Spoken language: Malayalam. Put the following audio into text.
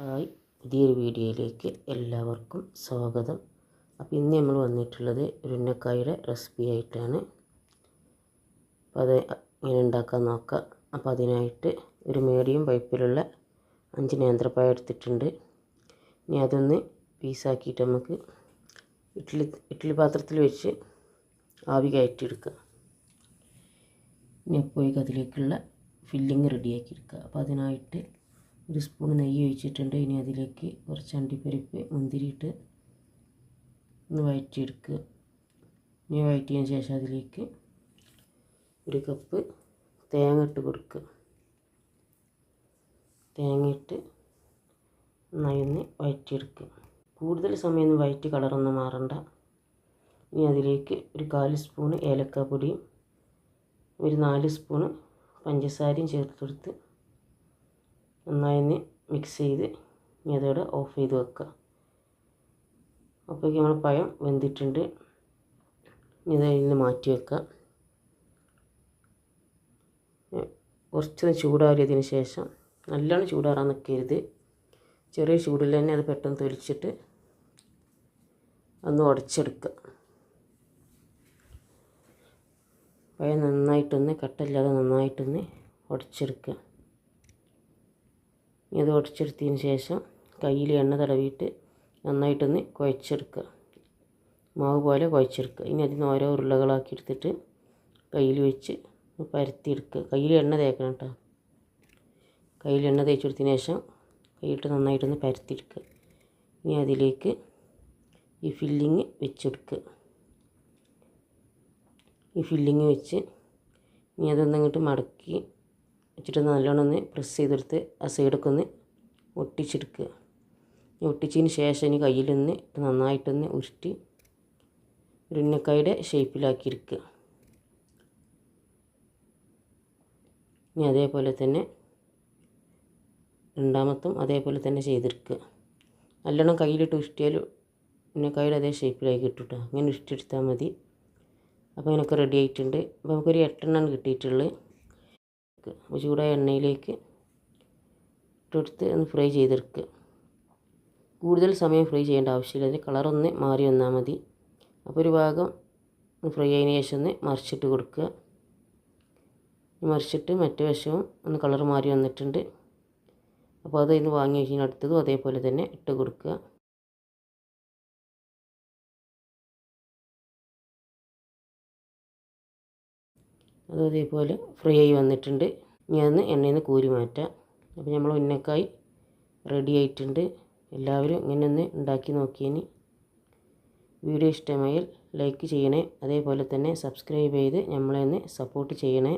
ഹായ് പുതിയൊരു വീഡിയോയിലേക്ക് എല്ലാവർക്കും സ്വാഗതം. അപ്പോൾ ഇന്ന് നമ്മൾ വന്നിട്ടുള്ളത് ഉരുണക്കായുടെ റെസിപ്പി ആയിട്ടാണ്. അപ്പോൾ അത് ഇങ്ങനെ ഉണ്ടാക്കാൻ നോക്കാം. അപ്പോൾ അതിനായിട്ട് ഒരു മീഡിയം പൈപ്പിലുള്ള അഞ്ച് നേന്ത്രപ്പായ എടുത്തിട്ടുണ്ട്. ഇനി അതൊന്ന് പീസാക്കിയിട്ട് നമുക്ക് ഇഡ്ഡലി ഇഡ്ഡലി പാത്രത്തിൽ വെച്ച് ആവി കയറ്റിയെടുക്കുക ഇനി അപ്പോഴേക്ക് അതിലേക്കുള്ള ഫില്ലിങ് റെഡിയാക്കി എടുക്കുക അപ്പോൾ അതിനായിട്ട് ഒരു സ്പൂൺ നെയ്യ് ഒഴിച്ചിട്ടുണ്ട്. ഇനി അതിലേക്ക് കുറച്ച് അണ്ടിപ്പരിപ്പ് മുന്തിരിയിട്ട് ഒന്ന് വഴറ്റിയെടുക്കുക. ഇനി വഴറ്റിയതിന് ശേഷം അതിലേക്ക് ഒരു കപ്പ് തേങ്ങ ഇട്ട് കൊടുക്കുക. തേങ്ങ ഇട്ട് നന്നായി ഒന്ന് വഴറ്റിയെടുക്കുക. കൂടുതൽ സമയം വഴറ്റി കളറൊന്നും മാറണ്ട. ഇനി അതിലേക്ക് ഒരു കാൽ സ്പൂണ് ഏലക്കാപ്പൊടിയും ഒരു നാല് സ്പൂണ് പഞ്ചസാരയും ചേർത്ത് കൊടുത്ത് നന്നായി ഒന്ന് മിക്സ് ചെയ്ത് ഇനി അതോടെ ഓഫ് ചെയ്ത് വെക്കുക. അപ്പോഴേക്കും നമ്മൾ പഴം വെന്തിട്ടുണ്ട്. ഇനി അതിൽ നിന്ന് മാറ്റി വെക്കുക. കുറച്ച് ചൂടാറിയതിന് ശേഷം നല്ലോണം ചൂടാറാൻ നിൽക്കരുത്. ചെറിയ ചൂടിൽ തന്നെ അത് പെട്ടെന്ന് തൊലിച്ചിട്ട് ഒന്ന് ഉടച്ചെടുക്കുക. പഴം നന്നായിട്ടൊന്ന് കട്ടല്ലാതെ നന്നായിട്ടൊന്ന് ഉടച്ചെടുക്കുക. ഇനി അത് ഉടച്ചെടുത്തതിന് ശേഷം കയ്യിൽ എണ്ണ തടവിയിട്ട് നന്നായിട്ടൊന്ന് കുഴച്ചെടുക്കുക. മാവ് പോലെ കുഴച്ചെടുക്കുക. ഇനി അതിന് ഓരോ ഉരുളകളാക്കി എടുത്തിട്ട് കയ്യിൽ വെച്ച് പരത്തിയെടുക്കുക. കയ്യിൽ എണ്ണ തേക്കണം കേട്ടോ. കയ്യിൽ എണ്ണ തേച്ച് കൊടുത്തതിന് ശേഷം കൈയിട്ട് നന്നായിട്ടൊന്ന് പരത്തിയെടുക്കുക. ഇനി അതിലേക്ക് ഈ ഫില്ലിങ് വെച്ചെടുക്കുക. ഈ ഫില്ലിങ് വെച്ച് ഇനി അതൊന്നങ്ങോട്ട് മടക്കി വെച്ചിട്ട് നല്ലോണം ഒന്ന് പ്രസ് ചെയ്തെടുത്ത് ആ സൈഡൊക്കെ ഒന്ന് ഒട്ടിച്ചെടുക്കുക. ഒട്ടിച്ചതിന് ശേഷം ഇനി കയ്യിലൊന്ന് നന്നായിട്ടൊന്ന് ഉരുട്ടി ഒരു ഉന്നക്കായുടെ ഷേപ്പിലാക്കിയിരിക്കുക ഇനി അതേപോലെ തന്നെ രണ്ടാമത്തും അതേപോലെ തന്നെ ചെയ്തെടുക്കുക. നല്ലോണം കയ്യിലിട്ട് ഉരുട്ടിയാൽ ഉന്നക്കായുടെ അതേ ഷേപ്പിലായി കിട്ടും കേട്ടോ അങ്ങനെ ഉരുട്ടിയെടുത്താൽ മതി. അപ്പോൾ അതിനൊക്കെ റെഡി ആയിട്ടുണ്ട്. അപ്പോൾ നമുക്കൊരു എട്ടെണ്ണമാണ് കിട്ടിയിട്ടുള്ളത്. അപ്പോൾ ചൂടായ എണ്ണയിലേക്ക് ഇട്ടെടുത്ത് ഒന്ന് ഫ്രൈ ചെയ്തെടുക്കുക. കൂടുതൽ സമയം ഫ്രൈ ചെയ്യേണ്ട ആവശ്യമില്ല. അതിന്റെ കളറൊന്ന് മാറി വന്നാൽ മതി. അപ്പോൾ ഒരു ഭാഗം ഫ്രൈ ആയതിനു ശേഷം ഒന്ന് മറിച്ചിട്ട് കൊടുക്കുക. മറിച്ചിട്ട് മറ്റു വശവും ഒന്ന് കളർ മാറി വന്നിട്ടുണ്ട്. അപ്പോൾ അത് ഇന്ന് വാങ്ങി വെച്ചിട്ട് അതേപോലെ തന്നെ ഇട്ട് കൊടുക്കുക. അത് അതേപോലെ ഫ്രൈ ആയി വന്നിട്ടുണ്ട്. ഇനി അതൊന്ന് എണ്ണയിൽ നിന്ന് കോരി മാറ്റാം. അപ്പോൾ നമ്മൾ ഉന്നക്കായി റെഡി ആയിട്ടുണ്ട്. എല്ലാവരും ഇങ്ങനെ ഒന്ന് ഉണ്ടാക്കി നോക്കിയതിന് വീഡിയോ ഇഷ്ടമായാൽ ലൈക്ക് ചെയ്യണേ. അതേപോലെ തന്നെ സബ്സ്ക്രൈബ് ചെയ്ത് നമ്മളെ ഒന്ന് സപ്പോർട്ട് ചെയ്യണേ.